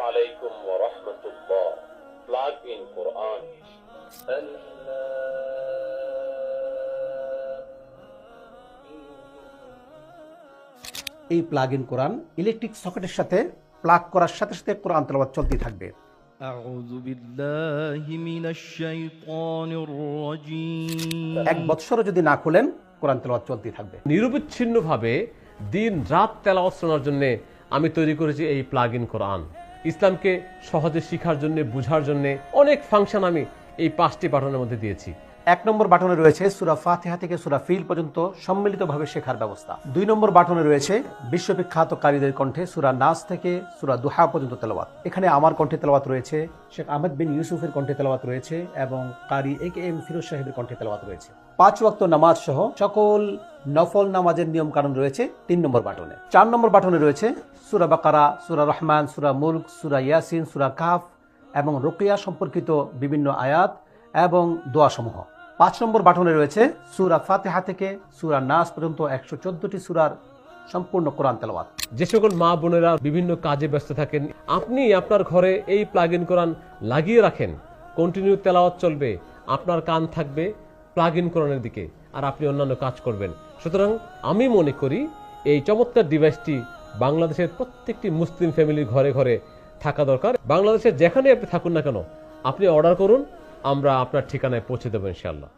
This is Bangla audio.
عليكم ورحمة الله Plug in Quran এই প্লাগ ইন কোরআন ইলেকট্রিক সকেটের সাথে প্লাগ করার সাথে সাথে কোরআন তেলাওয়াত চলতেই থাকবে أعوذ بالله من الشيطان الرجيم এক বৎসরও যদি না খুলেন কোরআন তেলাওয়াত চলতেই থাকবে নিরবিচ্ছিন্নভাবে দিন রাত তেলাওয়াত শোনার জন্য আমি তৈরি করেছি এই প্লাগ ইন কোরআন ইসলামকে সহজে শিখার জন্য, বুঝার জন্য অনেক ফাংশন আমি এই পাঁচটি বাটনের মধ্যে দিয়েছি। এক নম্বর বাটনে রয়েছে সুরা ফাতেহা থেকে সুরা ফিল পর্যন্ত সম্মিলিতভাবে শেখার ব্যবস্থা। দুই নম্বর বাটনে রয়েছে বিশ্ববিখ্যাত কারীদের কণ্ঠে সুরা নাস থেকে সুরা দুহা পর্যন্ত তেলাওয়াত। এখানে আমার কণ্ঠে তেলাওয়াত রয়েছে, শেখ আহমেদ বিন ইউসুফের কণ্ঠে তেলাওয়াত রয়েছে এবং কারি এ কে এম ফিরোজ সাহেবের কণ্ঠে তেলাওয়াত রয়েছে। পাঁচ ওয়াক্ত নামাজ সহ সকল নফল নামাজের নিয়ম কানুন রয়েছে তিন নম্বর বাটনে। চার নম্বর বাটনে রয়েছে সুরা বাকারা, সুরা রহমান, সুরা মুলক, সুরা ইয়াসিন, সুরা কাফ এবং রোকেয়া সম্পর্কিত বিভিন্ন আয়াত এবং দোয়াসমূহ। পাঁচ নম্বর বাটনে রয়েছে সুরা ফাতেহা থেকে সুরা নাস পর্যন্ত একশো চোদ্দটি সুরার সম্পূর্ণ কোরআন তেলাওয়াত। যে সকল মা বোনেরা বিভিন্ন কাজে ব্যস্ত থাকেন, আপনি আপনার ঘরে এই প্লাগ ইন কোরআন লাগিয়ে রাখেন কন্টিনিউ তেলাওয়াত চলবে, আপনার কান থাকবে প্লাগ ইন কোরআনের দিকে, আর আপনি অন্যান্য কাজ করবেন। সুতরাং আমি মনে করি এই চমৎকার ডিভাইসটি বাংলাদেশের প্রত্যেকটি মুসলিম ফ্যামিলির ঘরে ঘরে থাকা দরকার। বাংলাদেশের যেখানে আপনি থাকুন না কেন, আপনি অর্ডার করুন আমরা আপনার ঠিকানায় পৌঁছে দেবো ইনশাল্লাহ